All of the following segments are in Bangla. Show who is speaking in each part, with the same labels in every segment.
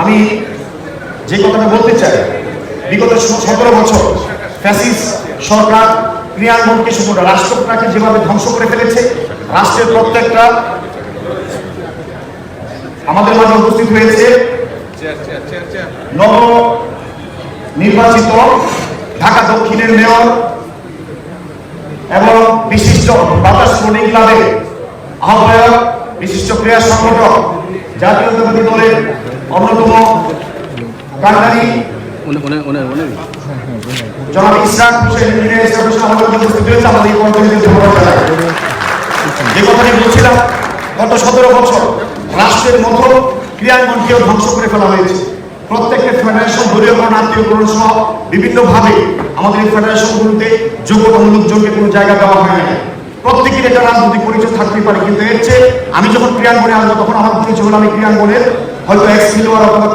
Speaker 1: আমি যে কথাটা বলতে চাই, বিগত সতেরো বছর ফ্যাসিস সরকার ক্রিয়াঙ্গনকে শুধু রাষ্ট্রটাকে যেভাবে ধ্বংস করে ফেলেছে, রাষ্ট্রের প্রত্যেকটা আমাদের মাঝে উপস্থিত হয়েছে। নব নির্বাচিত ঢাকা দক্ষিণের মেয়র এবং বিশিষ্ট বাতাস স্পোর্টিং ক্লাবের আহ্বায়ক, বিশিষ্ট ক্রীড়া সংগঠক জাতীয়তাবাদী দলের অন্যতম
Speaker 2: উনি
Speaker 1: জনাব ইসরাক হোসেন ইঞ্জিনিয়ার ইসরাক হোসেন আমাদের উপস্থিত হয়েছে আমাদের এই পর্যায়ে ধন্যবাদ যে কথাটি বলছিলাম গত সতেরো বছর রাষ্ট্রের মতো ক্রিয়াঙ্গনকেও ধ্বংস করে ফেলা হয়েছে। প্রত্যেকটা ফেডারেশন দলীয়করণ আত্মীয়করণ সহ বিভিন্নভাবে আমাদের এই ফেডারেশনগুলোতে যোগ্যতামূলক যোগ্যে কোনো জায়গা দেওয়া হয় না। প্রত্যেকের একটা রাজনৈতিক পরিচয় থাকতেই পারে, কিন্তু এর চেয়ে আমি যখন ক্রিয়াঙ্গনে আসব তখন আমার পরিচয় হলো আমি ক্রিয়াঙ্গনের হয়তো এক্স খেলোয়াড় অথবা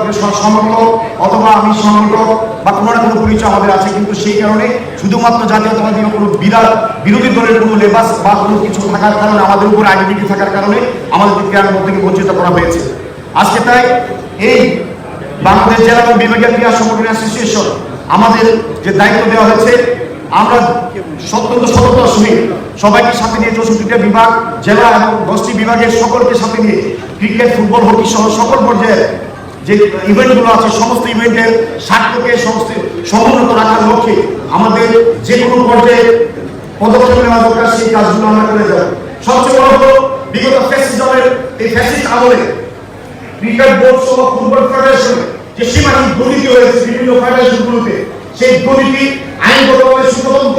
Speaker 1: সমর্থক অথবা আমি সংগঠক বা কোনো না কোনো পরিচয় আমাদের আছে, কিন্তু সেই কারণে শুধুমাত্র জাতীয়তাবাদী কোনো বিরাট বিরোধী দলের কোনো লেবাস বা কোনো কিছু থাকার কারণে, আমাদের উপর আইডেন্টিটি থাকার কারণে আমাদের ক্রিয়াঙ্গন থেকে বঞ্চিত করা হয়েছে। আজকে তাই এই বাংলাদেশ জেলা এবং বিভাগীয় ক্রীড়া সংগঠন অ্যাসোসিয়েশন আমাদের যে দায়িত্ব দেওয়া হয়েছে আমরা সত্যন্ত সততার সহিত সবাইকে সাথে নিয়ে চৌষট্টিটা বিভাগ, জেলা এবং দশটি বিভাগের সকলকে সাথে নিয়ে ক্রিকেট, ফুটবল, হকি সহ সকল পর্যায়ের যে ইভেন্টগুলো আছে, সমস্ত ইভেন্টের স্বার্থকে সমস্ত সমুন্নত রাখার লক্ষ্যে আমাদের যে কোনো পর্যায়ে পদক্ষেপ নেওয়া দরকার, সেই কাজগুলো আমরা করে যাব। সবচেয়ে বড় হলো বিগত ফ্যাসিজমের এই ফ্যাসিস্ট আমলে ক্রিকেট বোর্ড সহ ফুটবল ফেডারেশন যে সীমাহীন দুর্নীতি হয়েছে বিভিন্ন ফেডারেশনগুলোতে সেই দুর্নীতি আইনগতভাবে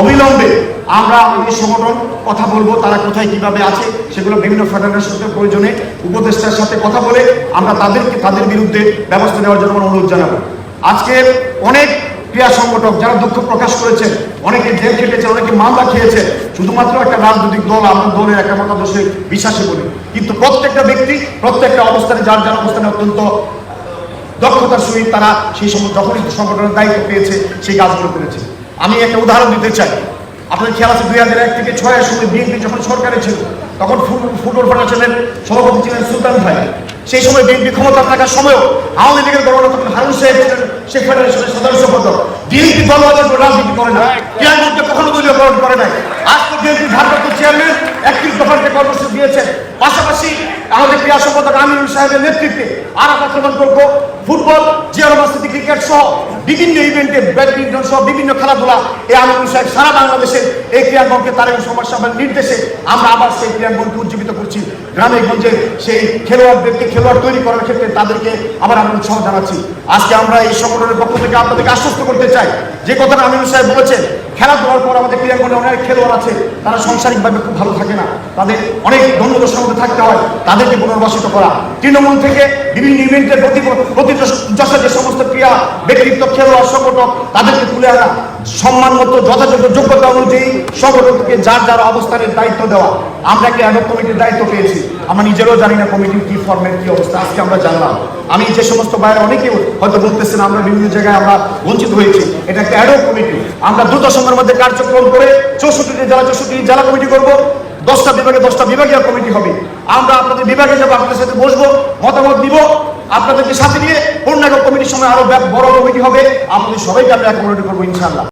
Speaker 1: অবিলম্বে আমরা আমাদের সংগঠন কথা বলব, তারা কোথায় কীভাবে আছে, সেগুলো বিভিন্ন ফেডারেশনের প্রয়োজনে উপদেষ্টার সাথে কথা বলে আমরা তাদেরকে, তাদের বিরুদ্ধে ব্যবস্থা নেওয়ার জন্য অনুরোধ জানাব। আজকে অনেক ক্রীড়া সংগঠক যারা দুঃখ প্রকাশ করেছেন, অনেকে জেল খেটেছে অনেকে মামলা খেয়েছে শুধুমাত্র একটা রাজনৈতিক দল আমরা দলের একটা মতাদর্শে বিশ্বাসী বলি। কিন্তু প্রত্যেকটা ব্যক্তি, প্রত্যেকটা অবস্থানে, যার যার অবস্থানে অত্যন্ত দক্ষতার সহিত তারা সেই সময় যখনই সংগঠনের দায়িত্ব পেয়েছে, সেই কাজগুলো করেছে। আমি একটা উদাহরণ দিতে চাই। আপনাদের খেয়াল আছে দুই হাজার এক থেকে ছয়ের সময় বিএনপি যখন সরকারে ছিল, তখন ফুট- ফুটবল ফেডারেশনের সভাপতি ছিলেন সুলতান ভাই। সেই সময় বিএনপি ক্ষমতা থাকার সময়ও আওয়ামী লীগের গভর্নর তখন হারুন সাহেব ছিলেন শেখ ফেডারেশনের সদস্য পদ বিএনপি দল রাজনীতি করে না ক্রিয়াঙ্গনকে কখনো দলীয়করণ করে নাই। আজ তো বিএনপি ভারপ্রাপ্ত চেয়ারম্যান একত্রিশ দফারকে কর্মসূচি দিয়েছেন। পাশাপাশি আমাদের ক্রীড়া সম্পাদক আমিনুল সাহেবের নেতৃত্বে আর আক্রমণ করব ফুটবল জিয়ারমাস্তি ক্রিকেট সহ বিভিন্ন ইভেন্টে ব্যাডমিন্টন সহ বিভিন্ন খেলাধুলা এই আমিনুল সাহেব সারা বাংলাদেশের এই ক্রীড়াঙ্গনকে তারেক সমস্যা নির্দেশে আমরা আবার সেই ক্রীড়াঙ্গনকে উজ্জীবিত করছি। গ্রামে গঞ্জে সেই খেলোয়াড়দেরকে খেলোয়াড় তৈরি করার ক্ষেত্রে তাদেরকে আবার আমরা উৎসাহ জানাচ্ছি। আজকে আমরা এই সংগঠনের পক্ষ থেকে আপনাদেরকে আশ্বস্ত করতে চাই। যে কথাটা আমিনুল সাহেব বলেছেন, খেলাধুলার পর আমাদের ক্রীড়াঙ্গনে অনেক খেলোয়াড় আছে, তারা সাংসারিকভাবে খুব ভালো থাকে না। তাদের অনেক দ্বন্দ্বের সঙ্গে থাকতে হয়, তাদেরকে পুনর্বাসিত করা। তৃণমূল থেকে বিভিন্ন ইভেন্টের প্রতি প্রতি যশা যে সমস্ত ক্রিয়া, ব্যক্তিত্ব, খেলোয়াড়, সংগঠক, তাদেরকে তুলে আনা। সম্মান মতো যথাযথ যোগ্যতা অনুযায়ী সংগঠনকে যার যার অবস্থানের দায়িত্ব দেওয়া। আমরা একটা অ্যাডক কমিটির দায়িত্ব পেয়েছি। আমরা নিজেরও জানি না কমিটির কি ফর্মের কি অবস্থা। আজকে আমরা জানলাম। আমি যে সমস্ত বাইরে অনেকে হয়তো বলতেছেন, আমরা বিভিন্ন জায়গায় আমরা বঞ্চিত হয়েছি। এটা একটা অ্যাডক কমিটি আমরা দ্রুত সময়ের মধ্যে কার্যক্রম করে চৌষট্টি জেলা চৌষট্টি জেলা কমিটি করব। দশটা বিভাগে দশটা বিভাগীয় কমিটি হবে। আমরা আপনাদের বিভাগে যাব, আপনাদের সাথে বসবো, মতামত দিব আপনাদেরকে সাথে নিয়ে পূর্ণাঙ্গ কমিটির সময় আরও বড় কমিটি হবে। আপনাদের সবাইকে আমরা অ্যাকোমোডেট করব ইনশাল্লাহ